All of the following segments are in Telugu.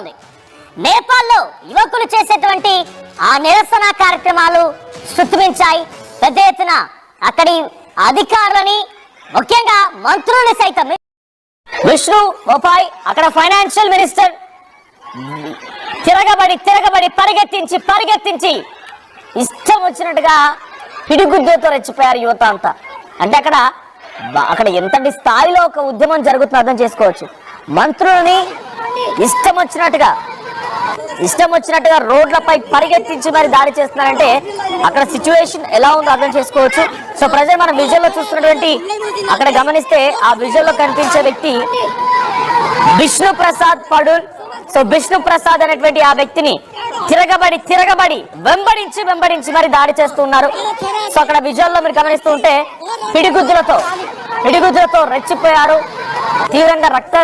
జరుగుతోంది నేపాల్లో యువకులు చేసేటువంటి ఆ నిరసన కార్యక్రమాలు శృతిమించాయి. పెద్ద ఎత్తున అక్కడి అధికారులని ముఖ్యంగా మంత్రుల్ని సైతం. విష్ణు ఉపాయ్ అక్కడ ఫైనాన్షియల్ మినిస్టర్. తిరగబడి తిరగబడి పరిగెత్తించి పరిగెత్తించి ఇష్టం వచ్చినట్టుగా పిడిగుద్దుతో రెచ్చిపోయారు యువత అంతా. అంటే అక్కడ అక్కడ ఎంతటి స్థాయిలో ఒక ఉద్యమం జరుగుతుందో అర్థం చేసుకోవచ్చు. మంత్రులని ఇష్టం వచ్చినట్టుగా ఇష్టం వచ్చినట్టుగా రోడ్లపై పరిగెత్తించి మరి దాడి చేస్తున్నారంటే అక్కడ సిచ్యువేషన్ ఎలా ఉందో అర్థం చేసుకోవచ్చు. సో ప్రజలు మనం విజువల్లో చూస్తున్నటువంటి అక్కడ గమనిస్తే ఆ విజువల్లో కనిపించే వ్యక్తి విష్ణు ప్రసాద్ పడుల్. సో విష్ణు ప్రసాద్ అనేటువంటి ఆ వ్యక్తిని తిరగబడి తిరగబడి వెంబడించి వెంబడించి మరి దాడి చేస్తూ ఉన్నారు. సో అక్కడ విజువల్లో మీరు గమనిస్తూ ఉంటే పిడిగుద్దులతో పిడిగుద్దులతో రెచ్చిపోయారు. తీవ్రంగా రక్త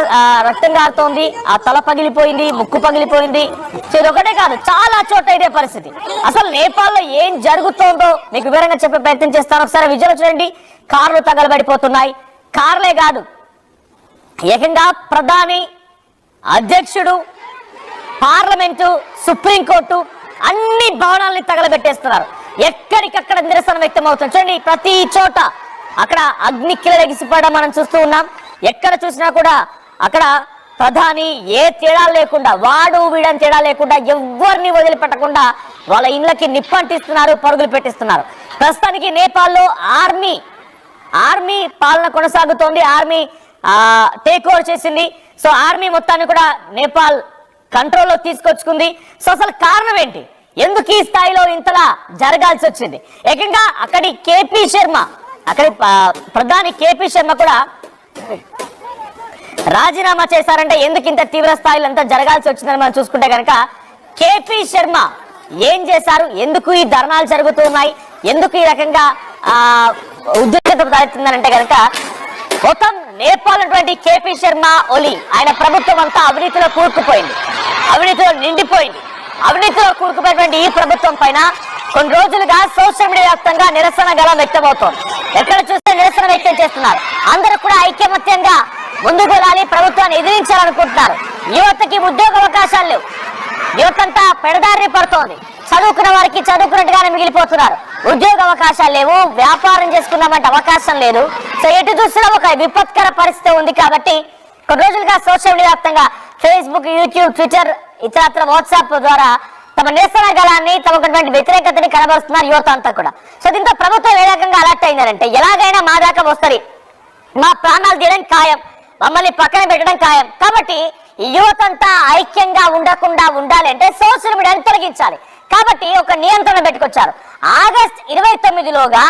రక్తం కారుతోంది ఆ తల పగిలిపోయింది ముక్కు పగిలిపోయింది. సో ఇది ఒకటే కాదు చాలా చోట్ల ఇదే పరిస్థితి. అసలు నేపాల్లో ఏం జరుగుతోందో మీకు వివరంగా చెప్పే ప్రయత్నం చేస్తాను. ఒకసారి విజువల్ చూడండి. కార్లు తగలబడిపోతున్నాయి. కార్లే కాదు ఏకంగా ప్రధాని అధ్యక్షుడు పార్లమెంటు సుప్రీంకోర్టు అన్ని భవనాల్ని తగలబెట్టేస్తున్నారు. ఎక్కడికక్కడ నిరసన వ్యక్తం అవుతుంది. చూడండి ప్రతి చోట అక్కడ అగ్ని కిలగిసిపోవడం మనం చూస్తూ ఉన్నాం. ఎక్కడ చూసినా కూడా అక్కడ ప్రధాని ఏ తేడా లేకుండా వాడు వీడని తేడా లేకుండా ఎవరిని వదిలిపెట్టకుండా వాళ్ళ ఇళ్ళకి నిప్పంటిస్తున్నారు పరుగులు పెట్టిస్తున్నారు. ప్రస్తుతానికి నేపాల్లో ఆర్మీ ఆర్మీ పాలన కొనసాగుతోంది ఆర్మీ టేక్ ఓవర్ చేసింది. సో ఆర్మీ మొత్తాన్ని కూడా నేపాల్ కంట్రోల్లో తీసుకొచ్చుకుంది. సో అసలు కారణం ఏంటి? ఎందుకు ఈ స్థాయిలో ఇంతలా జరగాల్సి వచ్చింది? ఏకంగా అక్కడి కేపీ శర్మ అక్కడి ప్రధాని కేపీ శర్మ కూడా రాజీనామా చేశారంటే ఎందుకు ఇంత తీవ్ర స్థాయిలో అంతా జరగాల్సి వచ్చిందని మనం చూసుకుంటే కనుక కేపీ శర్మ ఏం చేశారు? ఎందుకు ఈ ధర్నాలు జరుగుతున్నాయి? ఎందుకు ఈ రకంగా ఆ ఉద్రిక్తత తలెత్తిందనంటే కనుక మొత్తం నేపాల్ అటువంటి కేపీ శర్మ ఒలి ఆయన ప్రభుత్వం అంతా అవినీతిలో కూరుకుపోయింది. అవినీతిలో నిండిపోయింది. అవినీతిలో కూరుకుపోయినటువంటి ఈ ప్రభుత్వం పైన కొన్ని రోజులుగా సోషల్ మీడియా వ్యాప్తంగా నిరసన గలం వ్యక్తమవుతోంది. ఎక్కడ చూసి నిరసన వ్యక్తం చేస్తున్నారు. అందరూ కూడా ఐక్యమత్యంగా ముందుకు వెళ్ళాలి ప్రభుత్వాన్ని ఎదిరించాలనుకుంటున్నారు. యువతకి ఉద్యోగ అవకాశాలు లేవు. యువతంతా పెడదారి పడుతోంది. చదువుకున్న వారికి చదువుకున్నట్టుగానే మిగిలిపోతున్నారు. ఉద్యోగ అవకాశాలు లేవు వ్యాపారం చేసుకుందామంటే అవకాశం లేదు. సో ఎటు చూసినా ఒక విపత్కర పరిస్థితి ఉంది కాబట్టి కొన్ని రోజులుగా సోషల్ మీడియా వ్యాప్తంగా ఫేస్బుక్ యూట్యూబ్ ట్విట్టర్ ఇతరత్ర వాట్సాప్ ద్వారా తమ నిరసన గలాన్ని తమకున్నటువంటి వ్యతిరేకతని కనబరుస్తున్నారు యువత అంతా కూడా. సో దీంతో ప్రభుత్వం ఏ రకంగా అలర్ట్ అయిందంటే ఎలాగైనా మా దాకా వస్తుంది. మా ప్రాణాలు తీయడం ఖాయం మమ్మల్ని పక్కన పెట్టడం ఖాయం. కాబట్టి యువతంతా ఐక్యంగా ఉండకుండా ఉండాలి అంటే సోషల్ మీడియాని తొలగించాలి. కాబట్టి ఒక నియంత్రణ పెట్టుకొచ్చారు. ఆగస్ట్ ఇరవై తొమ్మిదిలోగా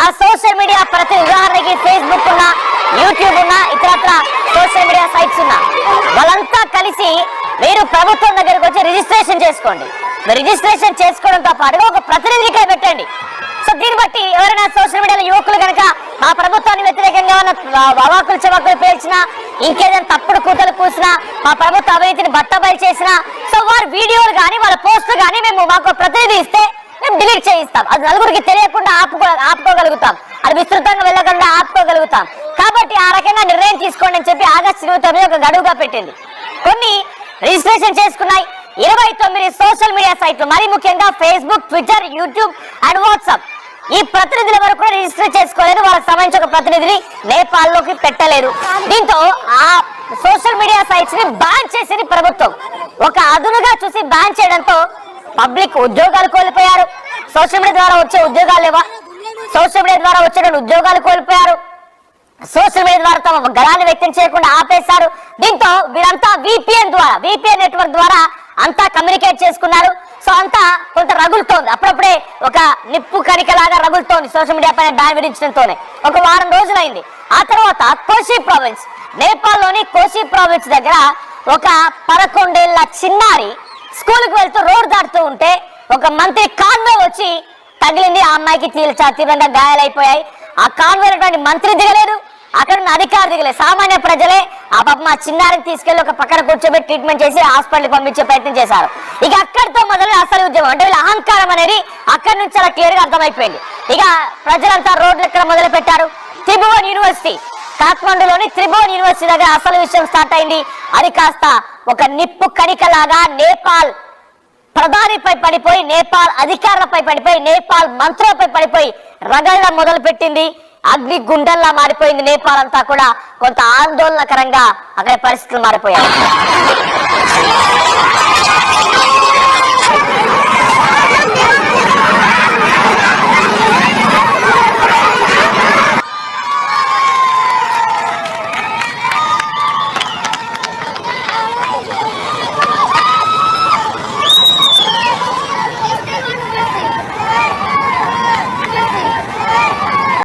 ఆ సోషల్ మీడియా ప్రతి ఉదాహరణకి ఫేస్బుక్ ఉన్నా యూట్యూబ్ ఉన్నా ఇతరత్ర సోషల్ మీడియా సైట్స్ ఉన్నా వాళ్ళంతా కలిసి మీరు ప్రభుత్వం దగ్గరికి వచ్చి రిజిస్ట్రేషన్ చేసుకోండి. రిజిస్ట్రేషన్ చేసుకోవడంతో పాటుగా ఒక ప్రతినిధిగా పెట్టండి. సో దీన్ని బట్టి ఎవరైనా సోషల్ మీడియాలో యువకులు కనుక మా ప్రభుత్వాన్ని వ్యతిరేకంగా ఉన్న అవాకులు చెవాకులు పేల్చినా ఇంకేదైనా తప్పుడు కూతలు కూసినా మా ప్రభుత్వ అవినీతిని బట్టబయలు చేసినా సో వారి వీడియోలు కానీ వాళ్ళ పోస్టులు కానీ మేము మాకు ప్రతినిధి ఇస్తే మేము డిలీట్ చేయిస్తాం. అది నలుగురికి తెలియకుండా ఆపుకో ఆపుకోగలుగుతాం. అది విస్తృతంగా వెళ్ళకుండా ఆపుకోగలుగుతాం. కాబట్టి ఆ రకంగా నిర్ణయం తీసుకోండి అని చెప్పి ఆగస్టు ఇరవై తొమ్మిది ఒక గడువుగా పెట్టింది. కొన్ని రిజిస్ట్రేషన్ చేసుకున్నాయి. ఇరవై తొమ్మిది సోషల్ మీడియా సైట్లు మరి ముఖ్యంగా Facebook Twitter YouTube and WhatsApp. ఈ ప్రతినిధుల వరకు కూడా రిజిస్టర్ చేసుకోలేదు వాళ్ళకి సంబంధించిన ఒక ప్రతినిధిని నేపాల్లోకి పెట్టలేదు దీంతో ఆ సోషల్ మీడియా సైట్స్ని బ్యాన్ చేసింది ప్రభుత్వం. ఒక అదునుగా చూసి బ్యాన్ చేయడంతో పబ్లిక్ ఉద్యోగాలు కోల్పోయారు. సోషల్ మీడియా ద్వారా వచ్చే ఉద్యోగాలు లేవా? సోషల్ మీడియా ద్వారా వచ్చే ఉద్యోగాలు కోల్పోయారు. సోషల్ మీడియా ద్వారా తమ గళాన్ని వ్యక్తం చేయకుండా ఆపేశారు. దీంతో వీరంతా విపిఎన్ ద్వారా విపిఎన్ నెట్వర్క్ ద్వారా అంతా కమ్యూనికేట్ చేసుకున్నారు. సో అంతా కొంత రగులుతోంది. అప్పుడప్పుడే ఒక నిప్పు కణికలాగా రగులుతోంది సోషల్ మీడియా పైన బ్యాన్ విధించడంతోనే. ఒక వారం రోజులైంది. ఆ తర్వాత కోషి ప్రావిన్స్ నేపాల్లోని కోషి ప్రావిన్స్ దగ్గర ఒక పదకొండేళ్ళ చిన్నారి స్కూల్కి వెళ్తూ రోడ్ దాటుతూ ఉంటే ఒక మంత్రి కాన్వే వచ్చి తగిలింది. ఆ అమ్మాయికి తీవ్ర తీవ్రంగా గాయాలైపోయాయి. ఆ కాన్వే మంత్రి దిగలేదు. అక్కడ ఉన్న అధికారులే సామాన్య ప్రజలే ఆ పాప మా చిన్నారిని తీసుకెళ్ళి ఒక పక్కన కూర్చోబెట్టి ట్రీట్మెంట్ చేసి హాస్పిటల్కి పంపించే ప్రయత్నం చేశారు. ఇక అక్కడితో మొదలు అసలు ఉద్యమం. అంటే వీళ్ళ అహంకారం అనేది అక్కడి నుంచి అలా క్లియర్గా అర్థమైపోయింది. ఇక ప్రజలంతా రోడ్లు ఎక్కడ మొదలు పెట్టారు? త్రిభువన్ యూనివర్సిటీ. కాఠ్మండూలోని త్రిభువన్ యూనివర్సిటీ దగ్గర అసలు విషయం స్టార్ట్ అయింది. అది కాస్త ఒక నిప్పు కణికలాగా నేపాల్ ప్రధానిపై పడిపోయి నేపాల్ అధికారులపై పడిపోయి నేపాల్ మంత్రులపై పడిపోయి రగణ మొదలు పెట్టింది అగ్ని గుండల్లా మారిపోయింది నేపాల్ అంతా కూడా. కొంత ఆందోళనకరంగా అక్కడ పరిస్థితులు మారిపోయాయి.